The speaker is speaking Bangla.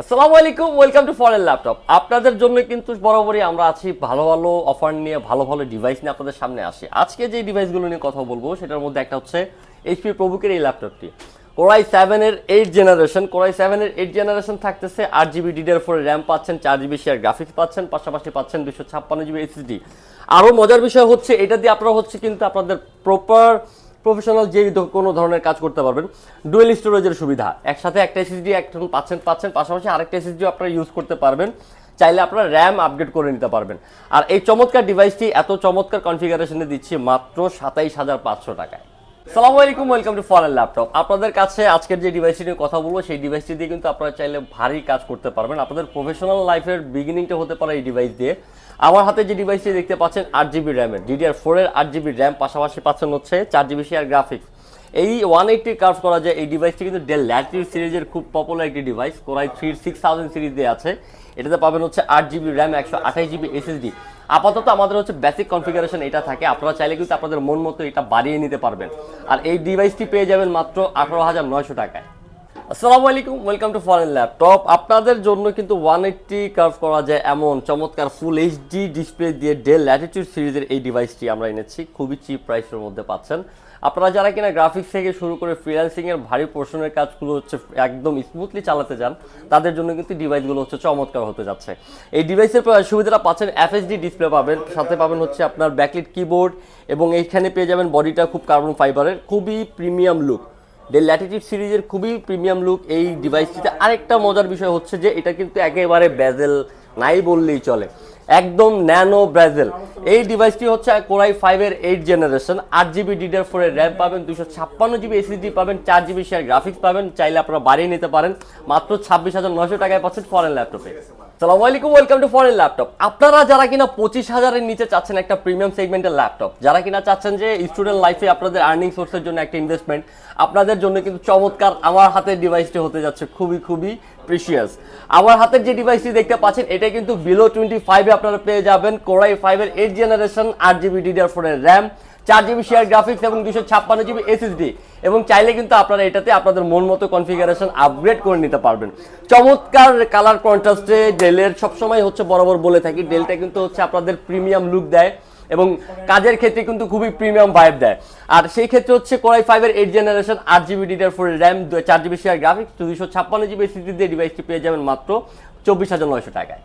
আসসালামু আলাইকুম ওয়েলকাম টু ফরেন ল্যাপটপ আপনাদের জন্য কিন্তু বরাবরই আমরা আছি ভালো ভালো অফার নিয়ে, ভালো ভালো ডিভাইস নিয়ে আপনাদের সামনে আসি। আজকে যে ডিভাইসগুলো নিয়ে কথা বলব, সেটার মধ্যে একটা হচ্ছে এইচপি প্রবুকের এই ল্যাপটপটি কোরাই সেভেনের এইট জেনারেশন কোরাই সেভেনের এইট জেনারেশন থাকতেছে, আট জিবি ডিডিআর ফোর র্যাম পাচ্ছেন, চার জিবি শেয়ার গ্রাফিক্স পাচ্ছেন, পাশাপাশি পাচ্ছেন দুশো ছাপ্পান্ন জিবি এসএসডি আরও মজার বিষয় হচ্ছে, এটা দিয়ে আপনারা হচ্ছে কিন্তু আপনাদের প্রপার প্রফেশনাল যে কোনো ধরনের কাজ করতে পারবেন। ডুয়েল স্টোরেজের সুবিধা। একসাথে একটা এসএসডি একজন পাচ্ছেন পাচ্ছেন, পাশাপাশি আরেকটা এসএসডিও আপনারা ইউজ করতে পারবেন। চাইলে আপনারা র্যাম আপডেট করে নিতে পারবেন। আর এই চমৎকার ডিভাইসটি এত চমৎকার কনফিগারেশনে দিচ্ছি মাত্র সাতাইশ হাজার পাঁচশো টাকায়। সালামু আলাইকুম ওয়েলকাম টু ফরেন ল্যাপটপ আপনাদের কাছে আজকের যে ডিভাইসটি নিয়ে কথা বলব, সেই ডিভাইসটি দিয়ে কিন্তু আপনারা চাইলে ভারী কাজ করতে পারবেন। আপনাদের প্রফেশনাল লাইফের বিগিনিংটা হতে পারে এই ডিভাইস দিয়ে। আমার হাতে যে ডিভাইসটি দেখতে পাচ্ছেন, আট জিবি র্যামের ডিডিআর ফোরের আট জিবি র্যাম পাশাপাশি পাচ্ছেন হচ্ছে চার জিবি শেয়ার গ্রাফিক্স এই ওয়ান এইটটি কার্ভ করা যায়, এই ডিভাইসটি কিন্তু ডেল ল্যাটিভ সিরিজের খুব পপুলার একটি device core i three six thousand series দিয়ে আছে। এটাতে পাবেন হচ্ছে আট জিবি র্যাম একশো আঠাশ জিবি এসএসডি আপাতত আমাদের হচ্ছে বেসিক কনফিগারেশন এটা থাকে, আপনারা চাইলে কিন্তু আপনাদের মন মতো এটা বাড়িয়ে নিতে পারবেন। আর এই ডিভাইসটি পেয়ে যাবেন মাত্র আঠারো হাজার নয়শো টাকায়। আসসালামু আলাইকুম ওয়েলকাম টু ফরেন ল্যাপটপ আপনাদের জন্য কিন্তু ওয়ান এইটটি কার্ভ করা যায় এমন চমৎকার ফুল এইচডি ডিসপ্লে দিয়ে ডেল ল্যাটিটিউড সিরিজের এই ডিভাইসটি আমরা এনেছি। খুবই চিপ প্রাইসের মধ্যে পাচ্ছেন। আপনারা যারা কিনা গ্রাফিক্স থেকে শুরু করে ফ্রিল্যান্সিং এর ভারী পোর্শনের কাজগুলো হচ্ছে একদম স্মুথলি চালাতে যান তাদের জন্য কিন্তু ডিভাইসগুলো হচ্ছে চমৎকার হতে যাচ্ছে। এই ডিভাইসের সুবিধাটা পাচ্ছেন এফএসডি ডিসপ্লে পাবেন, সাথে পাবেন হচ্ছে আপনার ব্যাকলিট কিবোর্ড এবং এইখানে পেয়ে যাবেন বডিটা খুব কার্বন ফাইবারের খুবই প্রিমিয়াম লুক ডেল ল্যাটিটিউড সিরিজের খুবই প্রিমিয়াম লুক এই ডিভাইসটিতে আরেকটা মজার বিষয় হচ্ছে যে এটা কিন্তু একেবারে ব্যাজেল নাই বললেই চলে। একদম ন্যানো ব্রাজেল। এই ডিভাইসটি হচ্ছে কোরাই ফাইভের এইট জেনারেশন আট জিবি ডিডিআর ফোরের র্যাম পাবেন দুশো ছাপ্পান্ন জিবি এসএসডি পাবেন, চার জিবি শেয়ার গ্রাফিক্স পাবেন, চাইলে আপনারা বাড়িয়ে নিতে পারেন। মাত্র ছাব্বিশ হাজার নশো টাকায় পাচ্ছেন ফরেন ল্যাপটপে সালামু আলাইকুম ওয়েলকাম টু ফরেন ল্যাপটপ আপনারা যারা কিনা পঁচিশ হাজারের নিচে চাচ্ছেন একটা প্রিমিয়াম সেগমেন্টের ল্যাপটপ যারা কিনা চাচ্ছেন যে স্টুডেন্ট লাইফে আপনাদের আর্নিং সোর্সের জন্য একটা ইনভেস্টমেন্ট আপনাদের জন্য কিন্তু চমৎকার আমার হাতের ডিভাইসটি হতে যাচ্ছে খুবই খুবই প্রিশিয়াস আমার হাতের যে ডিভাইসটি দেখতে পাচ্ছেন, এটা কিন্তু বিলো টোয়েন্টি ফাইভে আপনারা পেয়ে যাবেন কোরাই ফাইভের এইট জেনারেশন আট জিবি ডিডিআর ফোরের র্যাম চার জিবি শেয়ার গ্রাফিক্স এবং দুশো ছাপ্পান্ন জিবি এসএসডি এবং চাইলে কিন্তু আপনারা এটাতে আপনাদের মন মতো কনফিগারেশন আপগ্রেড করে নিতে পারবেন। চমৎকার কালার কন্ট্রাস্টে ডেলের সবসময় হচ্ছে বরাবর বলে থাকি ডেলটা কিন্তু হচ্ছে আপনাদের প্রিমিয়াম লুক দেয়। এবং কাজের ক্ষেত্রে কিন্তু খুবই প্রিমিয়াম ভাইব দেয়। আর সেই ক্ষেত্রে হচ্ছে কোরাই ফাইভের এইট জেনারেশন আট জিবি ডিটার ফোর র্যাম চার জিবি শেয়ার গ্রাফিক্স দুইশো ছাপ্পান্ন জিবি দিয়ে ডিভাইসটি পেয়ে যাবেন মাত্র চব্বিশ হাজার নয়শো টাকায়।